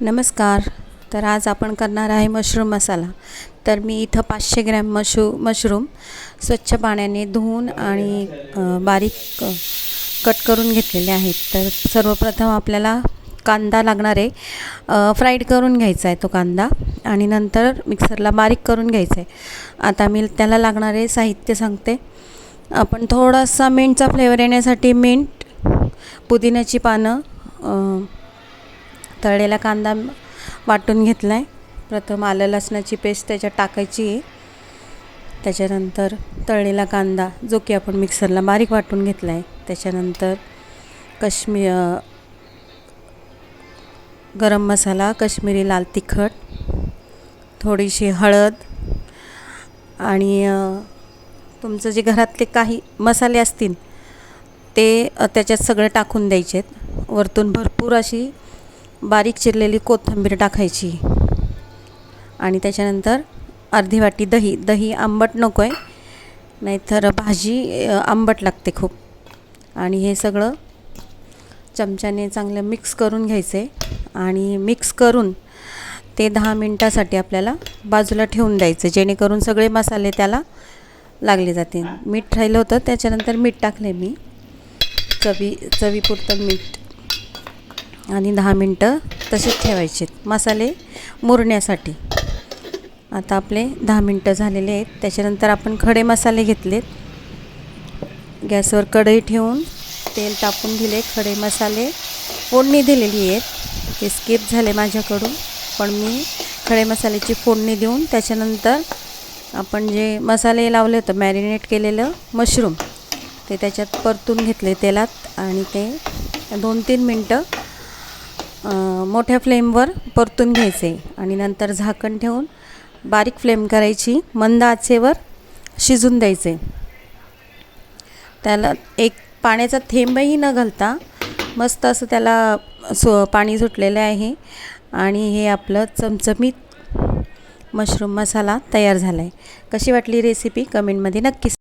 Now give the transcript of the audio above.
नमस्कार. तर आज आपण करणार आहे मशरूम मसाला. तर मी इथं पाचशे ग्रॅम मशू मशरूम स्वच्छ पाण्याने धुवून आणि बारीक कट करून घेतलेले आहेत. तर सर्वप्रथम आपल्याला कांदा लागणार आहे. फ्राईड करून घ्यायचा आहे तो कांदा आणि नंतर मिक्सरला बारीक करून घ्यायचा आहे. आता मी त्याला लागणारे साहित्य सांगते. आपण थोडासा मिंटचा फ्लेवर येण्यासाठी मिंट पुदिन्याची पानं तळलेला कांदा वाटून घेतला आहे प्रथम आलं लसणाची पेस्ट त्याच्यात टाकायची. आहे त्याच्यानंतर तळलेला कांदा जो की आपण मिक्सरला बारीक वाटून घेतला आहे त्याच्यानंतर कश्मी गरम मसाला कश्मीरी लाल तिखट थोडीशी हळद आणि तुमचं जे घरातले काही मसाले असतील ते त्याच्यात सगळे टाकून द्यायचे आहेत वरतून भरपूर अशी बारीक चिरलेली कोथिंबीर टाकायची. आणि त्याच्यानंतर अर्धी वाटी दही. दही आंबट नको आहे नाहीतर भाजी आंबट लागते खूप. आणि हे सगळं चमच्याने चांगलं मिक्स करून घ्यायचं. आहे आणि मिक्स करून ते दहा मिनटासाठी आपल्याला बाजूला ठेवून द्यायचं. जेणेकरून सगळे मसाले त्याला लागले जातील. मीठ राहिलं होतं त्याच्यानंतर मीठ टाकले मी. चवी चवीपुरतं मीठ. आणि दहा मिनटं तसेच ठेवायचे मसाले मुरण्यासाठी. आता आपले दहा मिनटं झालेले आहेत. त्याच्यानंतर आपण खडे मसाले घेतलेत. गॅसवर कढई ठेवून तेल टाकून दिले खडे मसाले. फोडणी दिलेली आहेत. ते स्किप झाले माझ्याकडून. पण मी खडे मसाल्याची फोडणी देऊन त्याच्यानंतर आपण जे मसाले लावले होतं मॅरिनेट केलेलं मशरूम ते त्याच्यात परतून घेतले तेलात. आणि ते दोन तीन मिनटं मोठ्या फ्लेमवर परतून घ्यायचे आणि नंतर झाकण ठेवून बारीक फ्लेम करायची मंद आचेवर शिजून द्यायचे. त्याला एक पाण्याचा थेंबही न घालता मस्त असं त्याला सो पाणी सुटलेलं आहे आणि हे आपलं चमचमीत मशरूम मसाला तयार झाला आहे कशी वाटली रेसिपी कमेंटमध्ये नक्कीच